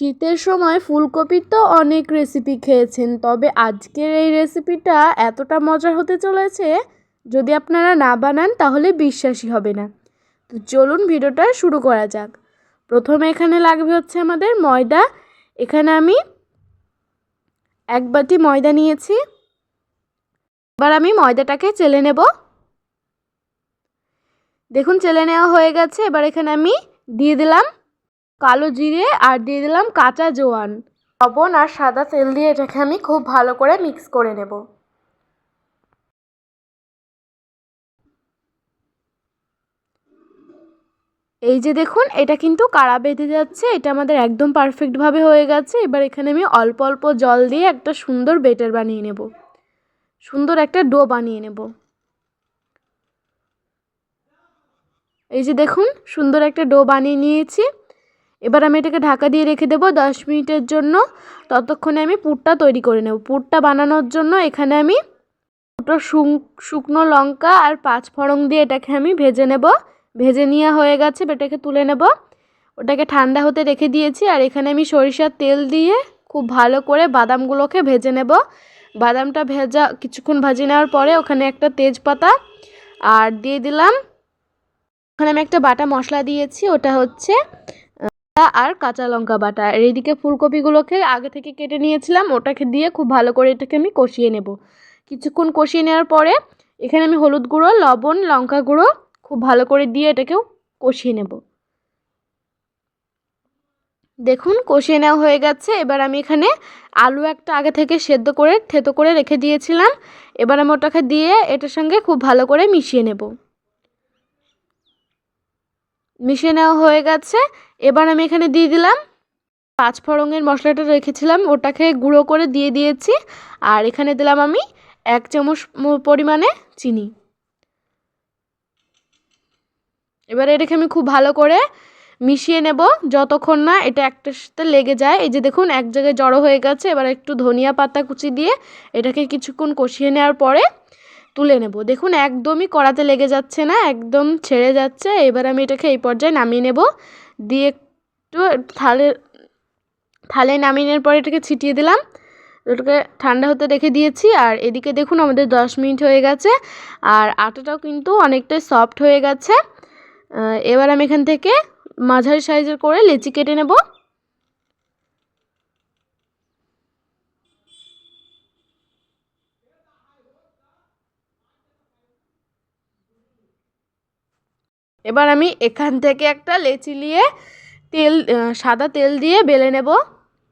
শীতের সময় ফুলকপির তো অনেক রেসিপি খেয়েছেন, তবে আজকের এই রেসিপিটা এতটা মজা হতে চলেছে, যদি আপনারা না বানান তাহলে বিশ্বাসই হবে না। তো চলুন ভিডিওটা শুরু করা যাক। প্রথমে এখানে লাগবে হচ্ছে আমাদের ময়দা, এখানে আমি এক বাটি ময়দা নিয়েছি। এবার আমি ময়দাটাকে চেলে নেব। দেখুন, চেলে নেওয়া হয়ে গেছে, এবার এখানে আমি দিয়ে দিলাম কালো জিরে আর দিয়ে দিলাম কাঁচা জোয়ান। লবণ আর সাদা তেল দিয়ে এটাকে আমি খুব ভালো করে মিক্স করে নেব। এই যে দেখুন, এটা কিন্তু কাড়া বেঁধে যাচ্ছে, এটা আমাদের একদম পারফেক্টভাবে হয়ে গেছে। এবার এখানে আমি অল্প অল্প জল দিয়ে একটা সুন্দর বেটার বানিয়ে নেব। সুন্দর একটা ডো বানিয়ে নেব। এই যে দেখুন, সুন্দর একটা ডো বানিয়ে নিয়েছি। এবার আমি এটাকে ঢাকা দিয়ে রেখে দেবো দশ মিনিটের জন্য। ততক্ষণে আমি পুরটা তৈরি করে নেব। পুরটা বানানোর জন্য এখানে আমি দুটো শুকনো লঙ্কা আর পাঁচ ফড়ং দিয়ে এটাকে আমি ভেজে নেব। ভেজে নেওয়া হয়ে গেছে এটাকে তুলে নেব। ওটাকে ঠান্ডা হতে রেখে দিয়েছি, আর এখানে আমি সরিষার তেল দিয়ে খুব ভালো করে বাদামগুলোকে ভেজে নেব। বাদামটা ভেজা, কিছুক্ষণ ভাজি নেওয়ার পরে ওখানে একটা তেজপাতা আর দিয়ে দিলাম। ওখানে আমি একটা বাটা মশলা দিয়েছি, ওটা হচ্ছে আর কাঁচা লঙ্কা বাটা। আর এইদিকে ফুলকপিগুলোকে আগে থেকে কেটে নিয়েছিলাম। ওটাকে দিয়ে খুব ভালো করে এটাকে আমি কষিয়ে নেব। কিছুক্ষণ কষিয়ে নেওয়ার পরে এখানে আমি হলুদ গুঁড়ো, লবণ, লঙ্কা গুঁড়ো খুব ভালো করে দিয়ে এটাকেও কষিয়ে নেব। দেখুন, কষিয়ে নেওয়া হয়ে গেছে। এবার আমি এখানে আলু একটা আগে থেকে সেদ্ধ করে, থেতো করে রেখে দিয়েছিলাম। এবার আমি ওটাকে দিয়ে এটার সঙ্গে খুব ভালো করে মিশিয়ে নেব। মিশিয়ে নেওয়া হয়ে গেছে। এবার আমি এখানে দিয়ে দিলাম পাঁচ ফড়ঙের মশলাটা রেখেছিলাম, ওটাকে গুঁড়ো করে দিয়ে দিয়েছি। আর এখানে দিলাম আমি এক চামচ পরিমাণে চিনি। এবার এটাকে আমি খুব ভালো করে মিশিয়ে নেব যতক্ষণ না এটা একটার সাথে লেগে যায়। এই যে দেখুন, এক জায়গায় জড়ো হয়ে গেছে। এবার একটু ধনিয়া পাতা কুচি দিয়ে এটাকে কিছুক্ষণ কষিয়ে নেওয়ার পরে তুলে নেব। দেখুন, একদমই কড়াতে লেগে যাচ্ছে না, একদম ছেড়ে যাচ্ছে। এবার আমি এটাকে এই পর্যায়ে নামিয়ে নেব। দিয়ে একটু থালে থালে নামিয়ে নেওয়ার পরে এটাকে ছিটিয়ে দিলাম। ওটাকে ঠান্ডা হতে রেখে দিয়েছি। আর এদিকে দেখুন, আমাদের দশ মিনিট হয়ে গেছে। আর আটাটাও কিন্তু অনেকটাই সফট হয়ে গেছে। এবার আমি এখান থেকে মাঝারি সাইজের করে লেচি কেটে নেব। এবার আমি এখান থেকে একটা লেচি নিয়ে তেল সাদা তেল দিয়ে বেলে নেব।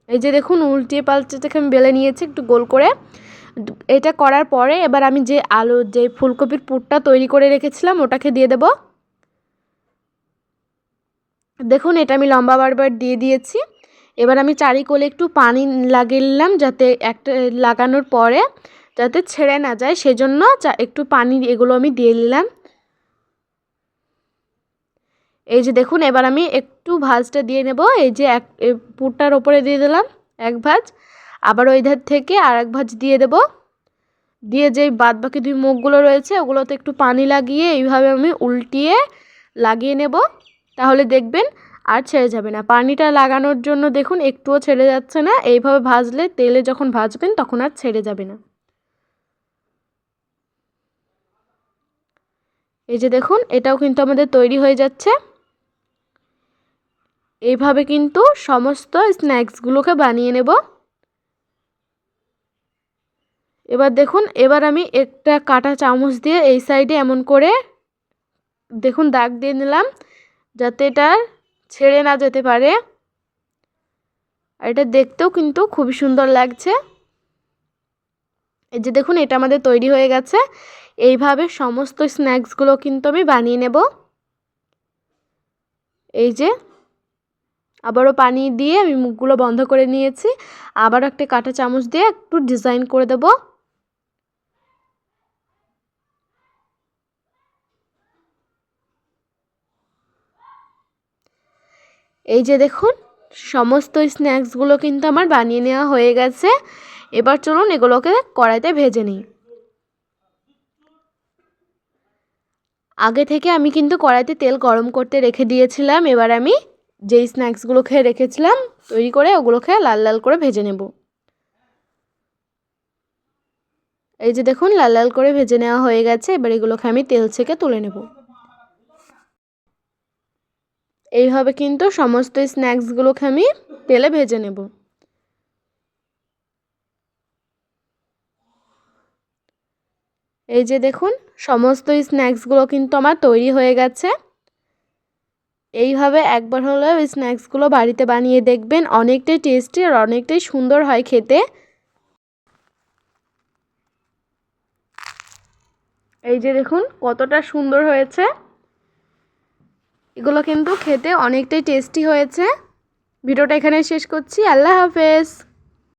এই যে দেখুন, উল্টিয়ে পাল্টে থেকে আমি বেলে নিয়েছি একটু গোল করে। এটা করার পরে এবার আমি যে আলু, যে ফুলকপির পুরটা তৈরি করে রেখেছিলাম, ওটাকে দিয়ে দেব। দেখুন, এটা আমি লম্বা বারবার দিয়ে দিয়েছি। এবার আমি চারিকোলে একটু পানি লাগিয়ে নিলাম যাতে একটা লাগানোর পরে যাতে ছেড়ে না যায়। সেজন্য একটু পানি এগুলো আমি দিয়ে নিলাম। এই যে দেখুন, এবার আমি একটু ভাজটা দিয়ে নেব। এই যে এক পুরটার ওপরে দিয়ে দিলাম এক ভাজ। আবার ওই ধার থেকে আর এক ভাজ দিয়ে দেব। দিয়ে যেই বাদ বাকি দুই মুখগুলো রয়েছে, ওগুলোতে একটু পানি লাগিয়ে এইভাবে আমি উল্টিয়ে লাগিয়ে নেব। তাহলে দেখবেন আর ছেড়ে যাবে না। পানিটা লাগানোর জন্য দেখুন, একটুও ছেড়ে যাচ্ছে না। এইভাবে ভাজলে তেলে যখন ভাজবেন, তখন আর ছেড়ে যাবে না। এই যে দেখুন, এটাও কিন্তু আমাদের তৈরি হয়ে যাচ্ছে। এইভাবে কিন্তু সমস্ত স্ন্যাক্সগুলোকে বানিয়ে নেব। এবার দেখুন, এবার আমি একটা কাটা চামচ দিয়ে এই সাইডে এমন করে, দেখুন, দাগ দিয়ে নিলাম যাতে এটা ছেড়ে না যেতে পারে। আর এটা দেখতেও কিন্তু খুবই সুন্দর লাগছে। এই যে দেখুন, এটা আমাদের তৈরি হয়ে গেছে। এইভাবে সমস্ত স্ন্যাক্সগুলো কিন্তু আমি বানিয়ে নেব। এই যে আবারও পানি দিয়ে আমি মুখগুলো বন্ধ করে নিয়েছি। আবার একটা কাঁটা চামচ দিয়ে একটু ডিজাইন করে দেব। এই যে দেখুন, সমস্ত স্ন্যাক্সগুলো কিন্তু আমার বানিয়ে নেওয়া হয়ে গেছে। এবার চলুন এগুলোকে কড়াইতে ভেজে নিই। আগে থেকে আমি কিন্তু কড়াইতে তেল গরম করতে রেখে দিয়েছিলাম। এবার আমি যেই স্ন্যাক্সগুলো খেয়ে রেখেছিলাম, তৈরি করে ওগুলোকে লাল লাল করে ভেজে নেব। এই যে দেখুন, লাল লাল করে ভেজে নেওয়া হয়ে গেছে, এবার এগুলোকে আমি তেল থেকে তুলে নেব। এইভাবে কিন্তু সমস্ত স্ন্যাক্সগুলোকে আমি তেলে ভেজে নেব। এই যে দেখুন, সমস্ত স্ন্যাক্সগুলো কিন্তু আমার তৈরি হয়ে গেছে। এইভাবে একবার হলেও স্ন্যাক্সগুলো বাড়িতে বানিয়ে দেখবেন, অনেকটাই টেস্টি আর অনেকটাই সুন্দর হয় খেতে। এই যে দেখুন, কতটা সুন্দর হয়েছে। এগুলো কিন্তু খেতে অনেকটাই টেস্টি হয়েছে। ভিডিওটা এখানে শেষ করছি। আল্লাহ হাফেজ।